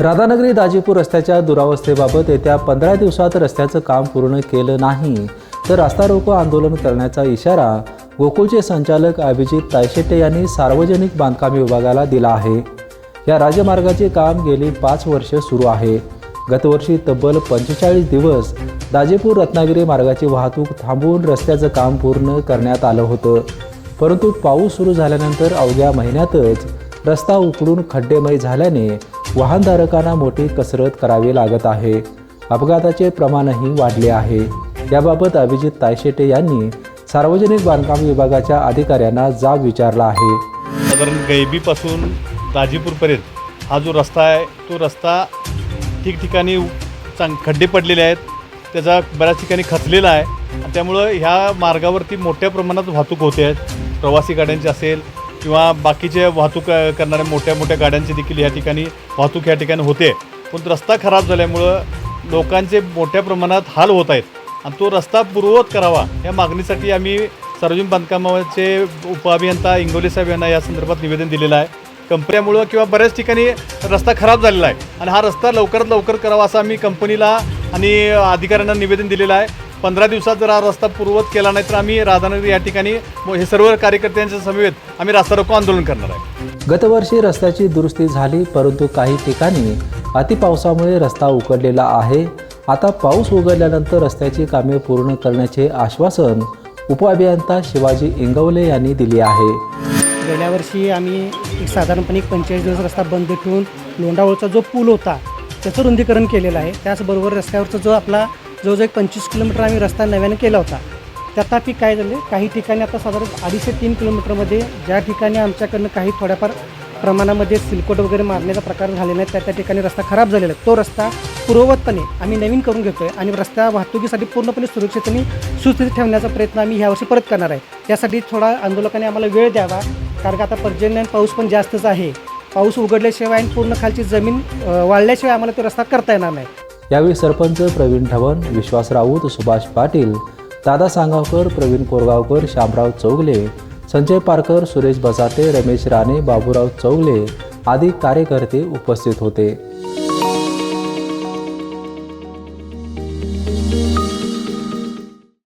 राधानगरी दाजीपूर रस्त्याच्या दुरावस्थेबाबत येत्या पंधरा दिवसात रस्त्याचं काम पूर्ण केलं नाही. तर रास्ता रोको आंदोलन करण्याचा इशारा गोकुळचे संचालक अभिजित तायशेटे यांनी सार्वजनिक बांधकाम विभागाला दिला आहे. या राजमार्गाचे काम गेली पाच वर्ष सुरू आहे. गतवर्षी तब्बल पंचेचाळीस दिवस दाजेपूर रत्नागिरी मार्गाची वाहतूक थांबवून रस्त्याचं काम पूर्ण करण्यात आलं होतं. परंतु पाऊस सुरू झाल्यानंतर अवघ्या महिन्यातच रस्ता उकडून खड्डेमय झाल्याने वाहनधारकांना मोठी कसरत करावी लागत आहे. अपघाताचे प्रमाणही वाढले आहे. याबाबत अभिजित तायशेटे यांनी सार्वजनिक बांधकाम विभागाच्या अधिकाऱ्यांना जाब विचारला आहे. साधारण गैबीपासून दाजीपूरपर्यंत हा जो रस्ता आहे तो रस्ता ठिकठिकाणी चांग खड्डे पडलेले आहेत. त्याचा बऱ्याच ठिकाणी खचलेला आहे. त्यामुळं ह्या मार्गावरती मोठ्या प्रमाणात वाहतूक होते. आहेत प्रवासी गाड्यांची असेल किंवा बाकीचे वाहतूक करणाऱ्या मोठ्या मोठ्या गाड्यांची देखील ह्या ठिकाणी वाहतूक ह्या ठिकाणी होते. पण रस्ता खराब झाल्यामुळं लोकांचे मोठ्या प्रमाणात हाल होत आहेत. आणि तो रस्ता पूर्ववत करावा या मागणीसाठी आम्ही सार्वजनिक बांधकामाचे उपअभियंता इंगोले साहेब यांना या संदर्भात निवेदन दिलेलं आहे. कंपन्यामुळं किंवा बऱ्याच ठिकाणी रस्ता खराब झालेला आहे. आणि हा रस्ता लवकरात लवकर करावा असं आम्ही कंपनीला आणि अधिकाऱ्यांना निवेदन दिलेलं आहे. पंधरा दिवसात जर हा रस्ता पूर्ववत केला नाही तर आम्ही राधानगरी या ठिकाणी हे सर्व कार्यकर्त्यांच्या समवेत आम्ही रस्ता रोको आंदोलन करणार आहे. गतवर्षी रस्त्याची दुरुस्ती झाली परंतु काही ठिकाणी अतिपावसामुळे रस्ता उकडलेला आहे. आता पाऊस उघडल्यानंतर रस्त्याची कामे पूर्ण करण्याचे आश्वासन उपअभियंता शिवाजी इंगवले यांनी दिले आहे. गेल्या वर्षी आम्ही एक साधारणपणे एक पंचेचाळीस दिवस रस्ता बंद ठेवून लोंढावळचा जो पूल होता त्याचं रुंदीकरण केलेलं आहे. त्याचबरोबर रस्त्यावरचा जो आपला जवळजवळ एक पंचवीस किलोमीटर आम्ही रस्ता नव्याने केला होता. तथापि काय झाले काही ठिकाणी आता साधारण अडीचशे तीन किलोमीटरमध्ये ज्या ठिकाणी आमच्याकडनं काही थोड्याफार प्रमाणामध्ये सिलकोट वगैरे मारण्याचा प्रकार झालेला नाही त्या त्या ठिकाणी रस्ता खराब झालेला आहे. तो रस्ता पूर्ववतपणे आम्ही नवीन करून घेतो आहे आणि रस्ता वाहतुकीसाठी पूर्णपणे सुरक्षित आणि सुस्थितीत ठेवण्याचा प्रयत्न आम्ही ह्यावर्षी परत करणार आहे. त्यासाठी थोडा आंदोलकांनी आम्हाला वेळ द्यावा कारण का आता पर्जन्य आणि पाऊस पण जास्तच आहे. पाऊस उघडल्याशिवाय आणि पूर्ण खालची जमीन वाढल्याशिवाय आम्हाला तो रस्ता करता येणार नाही. यावेळी सरपंच प्रवीण ढवण विश्वास राऊत सुभाष पाटील दादा सांगावकर प्रवीण कोरगावकर शामराव चौगले संजय पारकर सुरेश बसाते रमेश राणे बाबूराव चौगले आदी कार्यकर्ते उपस्थित होते.